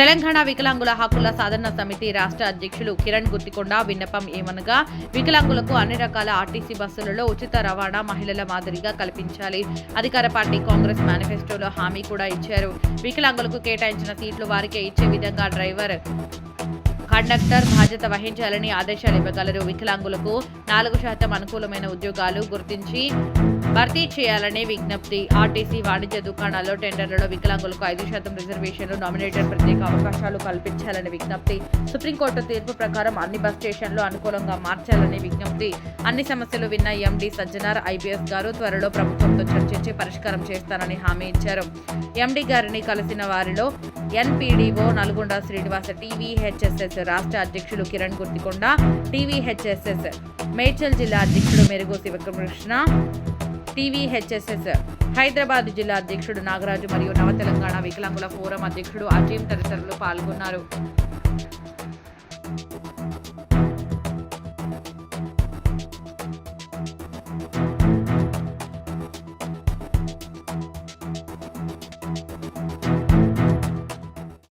తెలంగాణ వికలాంగుల హక్కుల సాధన సమితి రాష్ట్ర అధ్యక్షులు కిరణ్ గుత్తికొండ విన్నపం ఏమనగా వికలాంగులకు అన్ని రకాల ఆర్టీసీ బస్సులలో ఉచిత రవాణా మహిళల మాదిరిగా కల్పించాలి. అధికార పార్టీ కాంగ్రెస్ మేనిఫెస్టోలో హామీ కూడా ఇచ్చారు. వికలాంగులకు కేటాయించిన సీట్లు వారికే ఇచ్చే విధంగా డ్రైవర్ కండక్టర్ బాధ్యత వహించాలని ఆదేశాలు ఇవ్వగలరు. వికలాంగులకు నాలుగు శాతం అనుకూలమైన ఉద్యోగాలు గుర్తించి భర్తీ చేయాలని విజ్ఞప్తి. ఆర్టీసీ వాణిజ్య దుకాణాల్లో టెండర్లలో వికలాంగులకు ఐదు శాతం రిజర్వేషన్లు నామినేటెడ్ ప్రత్యేక అవకాశాలు కల్పించాలని విజ్ఞప్తి. సుప్రీంకోర్టు తీర్పు ప్రకారం అన్ని బస్ స్టేషన్లు అనుకూలంగా మార్చాలని విజ్ఞప్తి. అన్ని సమస్యలు విన్న ఎండి సజ్జనార్ ఐపీఎస్ గారు త్వరలో ప్రభుత్వంతో చర్చించి పరిష్కారం చేస్తానని హామీ ఇచ్చారు. ఎండి గారిని కలిసిన వారిలో ఎన్పీడీఓ నల్గొండ శ్రీనివాస టీవీహెచ్ఎస్ఎస్ రాష్ట్ర అధ్యక్షులు కిరణ్ గుర్తికొండ టీవీహెచ్ఎస్ఎస్ మేడ్చల్ జిల్లా అధ్యక్షుడు మెరుగు శివకృష్ణ టీవీహెచ్ఎస్ఎస్ హైదరాబాద్ జిల్లా అధ్యక్షుడు నాగరాజు మరియు నవ తెలంగాణ వికలాంగుల ఫోరం అధ్యక్షుడు అజీం తదితరులు పాల్గొన్నారు.